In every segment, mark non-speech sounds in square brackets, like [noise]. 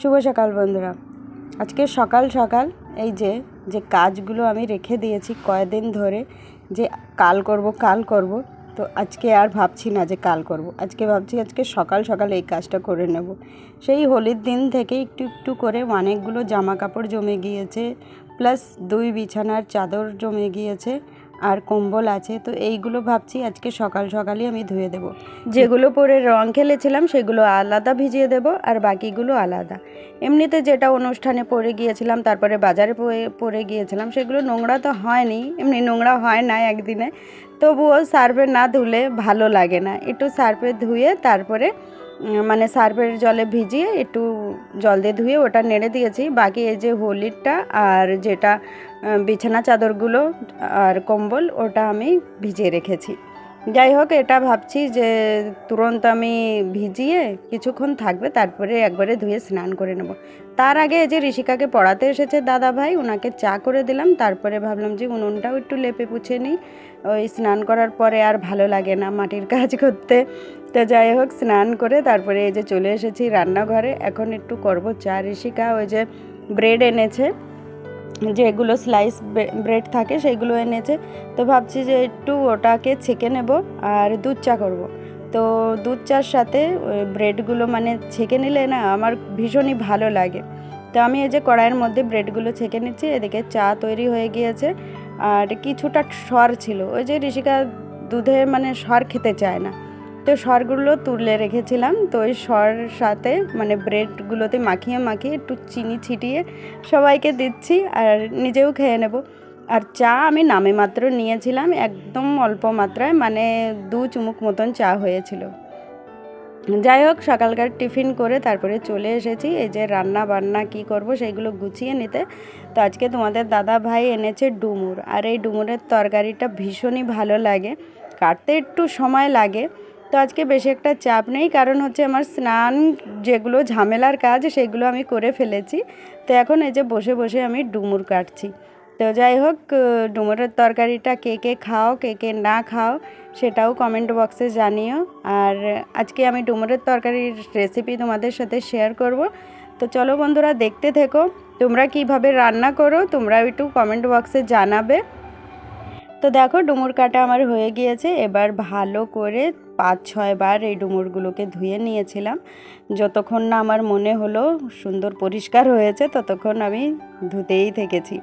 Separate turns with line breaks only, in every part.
শুভ সকাল, বন্ধুরা। আজকে সকাল সকাল এই যে যে কাজগুলো আমি রেখে দিয়েছি কয়েকদিন ধরে, যে কাল করব কাল করব, তো আজকে আর ভাবছি না যে কাল করব। আজকে ভাবছি আজকে সকাল সকাল এই কাজটা করে নেব। সেই হোলির দিন থেকে একটু একটু করে অনেকগুলো জামা কাপড় জমে গিয়েছে, প্লাস দুই বিছানার চাদর জমে গিয়েছে আর কম্বল আছে, তো এইগুলো ভাবছি আজকে সকাল সকালই আমি ধুয়ে দেব। যেগুলো পরে রং খেলেছিলাম সেগুলো আলাদা ভিজিয়ে দেব আর বাকিগুলো আলাদা। এমনিতে যেটা অনুষ্ঠানে পরে গিয়েছিলাম, তারপরে বাজারে পরে- গিয়েছিলাম, সেগুলো নোংরা তো হয়নি, এমনি নোংরা হয় না একদিনে। তবুও সার্ফে না ধুলে ভালো লাগে না। একটু সার্ফে ধুয়ে তারপরে মানে সার্ফের জলে ভিজিয়ে একটু জল দিয়ে ধুয়ে ওটা নেড়ে দিয়েছি। বাকি এই যে হোলিরটা আর যেটা বিছানা চাদরগুলো আর কম্বল, ওটা আমি ভিজিয়ে রেখেছি। যাই হোক এটা ভাবছি যে তুরন্ত আমি ভিজিয়ে কিছুক্ষণ থাকবে, তারপরে একবারে ধুয়ে স্নান করে নেব। তার আগে যে ঋষিকাকে পড়াতে এসেছে দাদা ভাই ওনাকে চা করে দিলাম, তারপরে ভাবলাম যে উনুনটাও একটু লেপে পুছে নিই। ওই স্নান করার পরে আর ভালো লাগে না মাটির কাজ করতে। তো যাই হোক স্নান করে তারপরে এই যে চলে এসেছি রান্নাঘরে। এখন একটু করব চা। ঋষিকা ওই যে ব্রেড এনেছে। যেগুলো স্লাইস ব্রেড থাকে সেইগুলো এনেছে। তো ভাবছি যে একটু ওটাকে ছেঁকে নেব আর দুধ চা করব। তো দুধ চার সাথে ব্রেডগুলো মানে ছেঁকে নিলে না আমার ভীষণই ভালো লাগে। তো আমি এই যে কড়াইয়ের মধ্যে ব্রেডগুলো ছেঁকে নিচ্ছি, এদিকে চা তৈরি হয়ে গিয়েছে। আর কিছুটা সর ছিল, ওই যে ঋষিকা দুধে মানে সর খেতে চায় না। তো সরগুলো তুলে রেখেছিলাম, তো ওই সর সাথে মানে ব্রেডগুলোতে মাখিয়ে মাখিয়ে একটু চিনি ছিটিয়ে সবাইকে দিচ্ছি আর নিজেও খেয়ে নেব। আর চা আমি নামে মাত্র নিয়েছিলাম, একদম অল্প মাত্রায় মানে দু চুমুক মতন চা হয়েছিল। যাই হোক, সকালকার টিফিন করে তারপরে চলে এসেছি, এই যে রান্না বান্না কি করব সেইগুলো গুছিয়ে নিতে। তো আজকে তোমাদের দাদা ভাই এনেছে ডুমুর, আর এই ডুমুরের তরকারিটা ভীষণই ভালো লাগে, কাটতে একটু সময় লাগে তো আজকে বেশি একটা চাপ নেই, কারণ হচ্ছে আমার স্নান যেগুলো ঝামেলার কাজ সেগুলো আমি করে ফেলেছি। তো এখন এই যে বসে বসে আমি ডুমুর কাটছি। তো যাই হোক ডুমুরের তরকারিটা কে কে খাও, কে কে না খাও সেটাও কমেন্ট বক্সে জানিও। আর আজকে আমি ডুমুরের তরকারির রেসিপি তোমাদের সাথে শেয়ার করব। তো চলো বন্ধুরা, দেখতে থেকো, তোমরা কীভাবে রান্না করো তোমরা একটু কমেন্ট বক্সে জানাবে। তো দেখো, ডুমুর কাটা আমার হয়ে গিয়েছে, এবার ভালো করে পাঁচ, ছয় বার এই ডুমুরগুলোকে ধুয়ে নিয়েছিলাম। যতক্ষণ না আমার মনে হলো সুন্দর পরিষ্কার হয়েছে, ততক্ষণ আমি ধুতেই থেকেছি।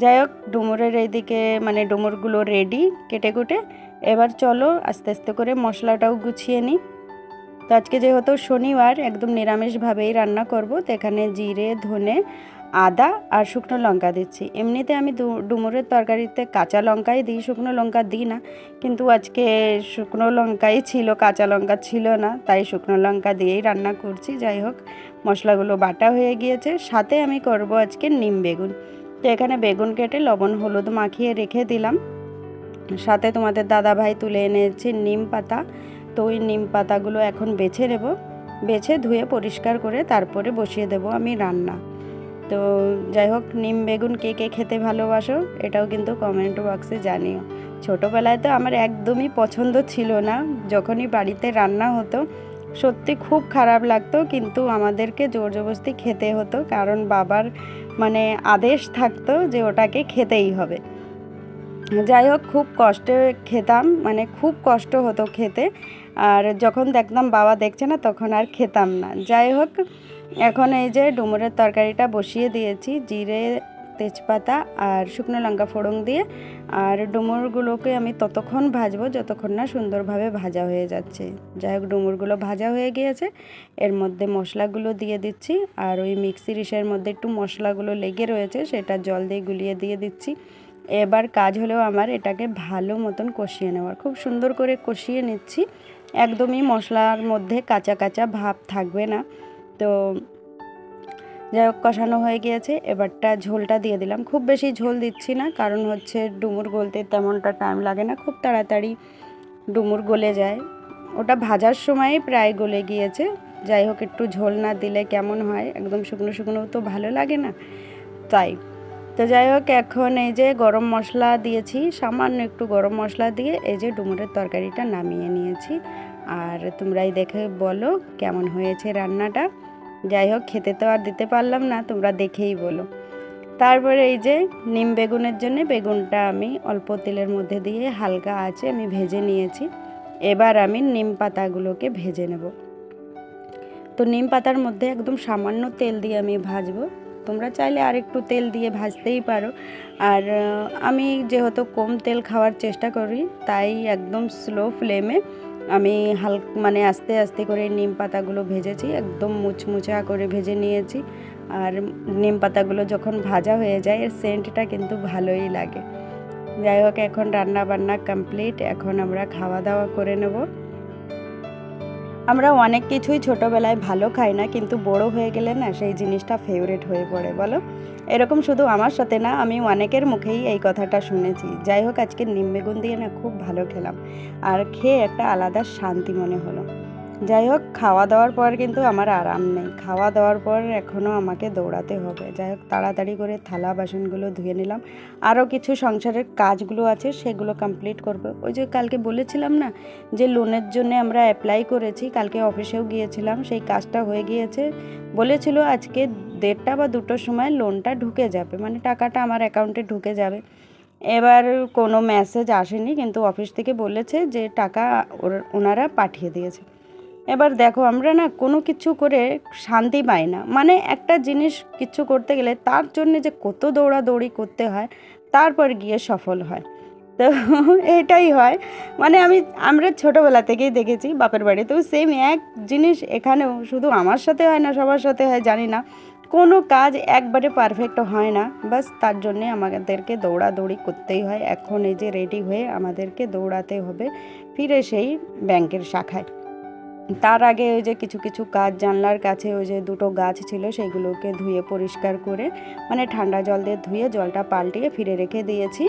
যাই হোক, ডুমুরের এইদিকে মানে ডুমুরগুলো রেডি কেটে কুটে। এবার চলো আস্তে আস্তে করে মশলাটাও গুছিয়ে নিই। তো আজকে যেহেতু শনিবার, একদম নিরামিষভাবেই রান্না করব, তো এখানে জিরে, ধনে আদা আর শুকনো লঙ্কা দিচ্ছি। এমনিতে আমি ডুমুরের তরকারিতে কাঁচা লঙ্কাই দিই, শুকনো লঙ্কা দিই না। কিন্তু আজকে শুকনো লঙ্কাই ছিল, কাঁচা লঙ্কা ছিল না, তাই শুকনো লঙ্কা দিয়েই রান্না করছি। যাই হোক, মশলাগুলো বাটা হয়ে গিয়েছে। সাথে আমি করব আজকে নিম বেগুন। তো এখানে বেগুন কেটে লবণ, হলুদ মাখিয়ে রেখে দিলাম। সাথে তোমাদের দাদা ভাই তুলে এনেছে নিম পাতা। তো ওই নিম পাতাগুলো এখন বেছে নেব। বেছে ধুয়ে পরিষ্কার করে তারপরে বসিয়ে দেব আমি রান্না। তো যাই হোক, নিম বেগুন কে কে খেতে ভালোবাসো, এটাও কিন্তু কমেন্ট বক্সে জানিও। ছোটোবেলায় তো আমার একদমই পছন্দ ছিল না, যখনই বাড়িতে রান্না হতো, সত্যি খুব খারাপ লাগতো, কিন্তু আমাদেরকে জোর জবরদস্তি খেতে হতো, কারণ বাবার মানে আদেশ থাকতো যে ওটাকে খেতেই হবে। যাই হোক, খুব কষ্টে খেতাম মানে খুব কষ্ট হতো খেতে, আর যখন দেখতাম বাবা দেখছে না, তখন আর খেতাম না। যাই হোক এখন এই যে ডুমুরের তরকারিটা বসিয়ে দিয়েছি, জিরে, তেজপাতা আর শুকনো লঙ্কা ফোড়ন দিয়ে। আর ডুমুরগুলোকে আমি ততক্ষণ ভাজবো যতক্ষণ না সুন্দরভাবে ভাজা হয়ে যাচ্ছে। যাই হোক, ডুমুরগুলো ভাজা হয়ে গিয়েছে। এর মধ্যে মশলাগুলো দিয়ে দিচ্ছি আর ওই মিক্সি ইসের মধ্যে একটু মশলাগুলো লেগে রয়েছে, সেটা জল দিয়ে গুলিয়ে দিয়ে দিচ্ছি। এবার কাজ হলেও আমার এটাকে ভালো মতন কষিয়ে নেওয়ার, খুব সুন্দর করে কষিয়ে নিচ্ছি। একদমই মশলার মধ্যে কাঁচা কাঁচা ভাব থাকবে না। তো যাই হোক, কষানো হয়ে গিয়েছে। এবারটা ঝোলটা দিয়ে দিলাম। খুব বেশি ঝোল দিচ্ছি না, কারণ হচ্ছে ডুমুর গলতে তেমনটা টাইম লাগে না। খুব তাড়াতাড়ি ডুমুর গলে যায়। ওটা ভাজার সময় প্রায় গলে গিয়েছে। যাই হোক, একটু ঝোল না দিলে কেমন হয়? একদম শুকনো শুকনো তো ভালো লাগে না। তাই। তো যাই হোক, এখন এই যে গরম মশলা দিয়েছি, সামান্য একটু গরম মশলা দিয়ে এই যে ডুমুরের তরকারিটা নামিয়ে নিয়েছি। আর তোমরাই দেখে বলো কেমন হয়েছে রান্নাটা। যাই হোক খেতে তো আর দিতে পারলাম না, তোমরা দেখেই বলো। তারপরে এই যে নিম বেগুনের জন্য বেগুনটা আমি অল্প তেলের মধ্যে দিয়ে হালকা আছে আমি ভেজে নিয়েছি। এবার আমি নিম পাতাগুলোকে ভেজে নেব। তো নিম পাতার মধ্যে একদম সামান্য তেল দিয়ে আমি ভাজবো। তোমরা চাইলে আর একটু তেল দিয়ে ভাজতেই পারো। আর আমি যেহেতু কম তেল খাওয়ার চেষ্টা করি, তাই একদম স্লো ফ্লেমে আমি হাল মানে আস্তে আস্তে করে নিম পাতাগুলো ভেজেছি, একদম মুচমুচা করে ভেজে নিয়েছি। আর নিম পাতাগুলো যখন ভাজা হয়ে যায়, এর সেন্টটা কিন্তু ভালোই লাগে। যাই হোক, এখন রান্না বান্না কমপ্লিট এখন আমরা খাওয়া দাওয়া করে নেব। আমরা অনেক কিছুই ছোটোবেলায় ভালো খাই না, কিন্তু বড় হয়ে গেলে না সেই জিনিসটা ফেভারিট হয়ে পড়ে, বলো? এরকম শুধু আমার সাথে না আমি অনেকের মুখেই এই কথাটা শুনেছি। যাই হোক, আজকে নিম বেগুন দিয়ে না খুব ভালো খেলাম। আর খেয়ে একটা আলাদা শান্তি মনে হলো। যাই হোক, খাওয়া দাওয়ার পর কিন্তু আমার আরাম নেই। খাওয়া দাওয়ার পর এখনও আমাকে দৌড়াতে হবে। যাই হোক, তাড়াতাড়ি করে থালা বাসনগুলো ধুয়ে নিলাম। আরও কিছু সংসারের কাজগুলো আছে, সেগুলো কমপ্লিট করব। ওই যে কালকে বলেছিলাম না, যে লোনের জন্য আমরা অ্যাপ্লাই করেছি, কালকে অফিসেও গিয়েছিলাম, সেই কাজটা হয়ে গিয়েছে। বলেছিল আজকে দেড়টা বা দুটোর সময় লোনটা ঢুকে যাবে। মানে টাকাটা আমার অ্যাকাউন্টে ঢুকে যাবে। এবার কোনো মেসেজ আসেনি, কিন্তু অফিস থেকে বলেছে যে টাকা ওনারা পাঠিয়ে দিয়েছে। এবার দেখো, আমরা না কোনো কিছু করে শান্তি পাই না। মানে একটা জিনিস কিছু করতে গেলে তার জন্য যে কত দৌড়াদৌড়ি করতে হয়, তারপর গিয়ে সফল হয়। তো [laughs] এটাই হয়। মানে আমি, আমরা ছোটোবেলা থেকেই দেখেছি, বাপের বাড়িতেও সেম এক জিনিস এখানেও শুধু আমার সাথে হয় না, সবার সাথে হয়, জানি না। কোনো কাজ একবারে পারফেক্ট হয় না। বাস তার জন্যে আমাদেরকে দৌড়াদৌড়ি করতেই হয়। এখন এই যে রেডি হয়ে আমাদেরকে দৌড়াতে হবে ফিরে সেই ব্যাংকের শাখায়। তার আগে ওই যে কিছু কিছু কাজ জানলার কাছে ওই যে দুটো গাছ ছিল সেইগুলোকে ধুয়ে পরিষ্কার করে মানে ঠান্ডা জল দিয়ে ধুয়ে জলটা পাল্টিয়ে ফিরে রেখে দিয়েছি।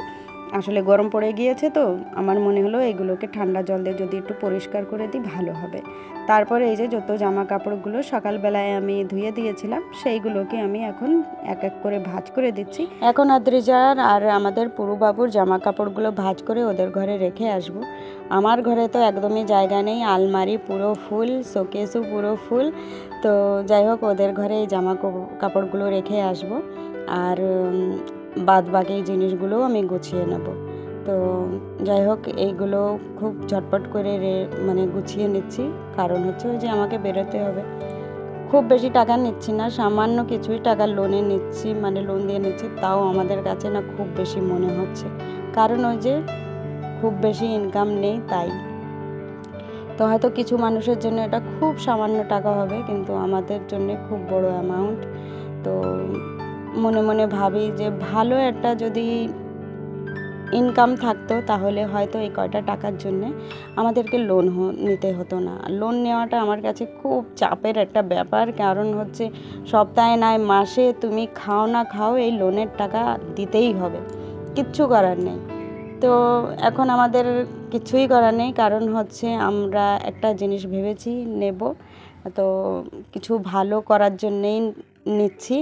আসলে গরম পড়ে গিয়েছে তো, আমার মনে হলো এগুলোকে ঠান্ডা জল দিয়ে যদি একটু পরিষ্কার করে দিই ভালো হবে। তারপরে এই যে যত জামা কাপড়গুলো সকালবেলায় আমি ধুয়ে দিয়েছিলাম, সেইগুলোকে আমি এখন এক এক করে ভাজ করে দিচ্ছি। এখন আদ্রিজার আর আমাদের পুরুবাবুর জামা কাপড়গুলো ভাজ করে ওদের ঘরে রেখে আসব। আমার ঘরে তো একদমই জায়গা নেই, আলমারি পুরো ফুল, শোকেসও পুরো ফুল। তো যাই হোক, ওদের ঘরে এই জামা কাপড়- কাপড়গুলো রেখে আসব। আর বাদ বাকি জিনিসগুলোও আমি গুছিয়ে নেব। তো যাই হোক এইগুলো খুব ঝটপট করে মানে গুছিয়ে নিচ্ছি। কারণ হচ্ছে ওই যে আমাকে বেরোতে হবে। খুব বেশি টাকা নিচ্ছি না, সামান্য কিছুই টাকা লোনে নিচ্ছি মানে লোন দিয়ে নিচ্ছি, তাও আমাদের কাছে না খুব বেশি মনে হচ্ছে। কারণ ওই যে খুব বেশি ইনকাম নেই, তাই। তো হয়তো কিছু মানুষের জন্য এটা খুব সামান্য টাকা হবে, কিন্তু আমাদের জন্য খুব বড় অ্যামাউন্ট তো মনে মনে ভাবি যে ভালো একটা যদি ইনকাম থাকতো, তাহলে হয়তো এই কয়টা টাকার জন্যে আমাদেরকে লোন নিতে হতো না। লোন নেওয়াটা আমার কাছে খুব চাপের একটা ব্যাপার, কারণ হচ্ছে সপ্তাহে নয়, মাসে তুমি খাও না খাও এই লোনের টাকা দিতেই হবে। কিচ্ছু করার নেই। তো এখন আমাদের কিছুই করার নেই, কারণ হচ্ছে আমরা একটা জিনিস ভেবেছি, নেব। তো কিছু ভালো করার জন্যেই নিচ্ছি।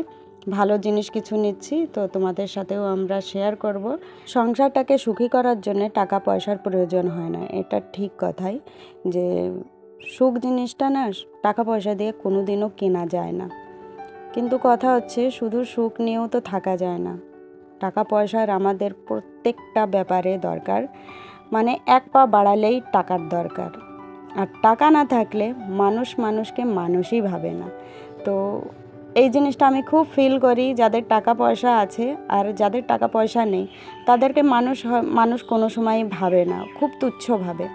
ভালো জিনিস কিছু নিচ্ছি, তো তোমাদের সাথেও আমরা শেয়ার করব। সংসারটাকে সুখী করার জন্য টাকা পয়সার প্রয়োজন হয় না, এটা ঠিক কথাই। যে সুখ জিনিসটা না, টাকা পয়সা দিয়ে কোনো দিনও কেনা যায় না। কিন্তু কথা হচ্ছে, শুধু সুখ নিয়েও তো থাকা যায় না। টাকা পয়সার আমাদের প্রত্যেকটা ব্যাপারে দরকার। মানে এক পা বাড়ালেই টাকার দরকার। আর টাকা না থাকলে মানুষ মানুষকে মানুষই ভাবে না। তো এই জিনিসটা আমি খুব ফিল করি যাদের টাকা পয়সা আছে আর যাদের টাকা পয়সা নেই, তাদেরকে মানুষ মানুষ কোনো সময় ভাবে না, খুব তুচ্ছ ভাবে।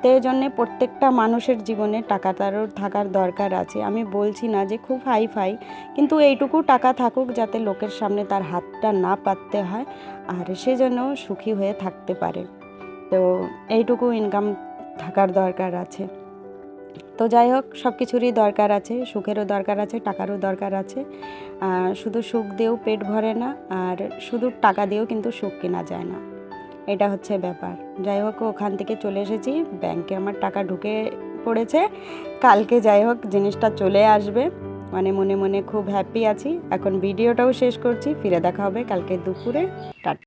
তো এই জন্যে প্রত্যেকটা মানুষের জীবনে টাকা তারও থাকার দরকার আছে। আমি বলছি না যে খুব হাই ফাই কিন্তু এইটুকু টাকা থাকুক যাতে লোকের সামনে তার হাতটা না পাততে হয় আর সে যেন সুখী হয়ে থাকতে পারে। তো এইটুকু ইনকাম থাকার দরকার আছে। তো যাই হোক সব কিছুরই দরকার আছে, সুখেরও দরকার আছে, টাকারও দরকার আছে। শুধু সুখ দিয়েও পেট ভরে না, আর শুধু টাকা দিয়েও কিন্তু সুখ কেনা যায় না। এটা হচ্ছে ব্যাপার। যাই হোক, ওখান থেকে চলে এসেছি, ব্যাংকে আমার টাকা ঢুকে পড়েছে। কালকে যাই হোক, জিনিসটা চলে আসবে। মানে মনে মনে খুব হ্যাপি আছি। এখন ভিডিওটাও শেষ করছি, ফিরে দেখা হবে কালকে দুপুরে। টাটা।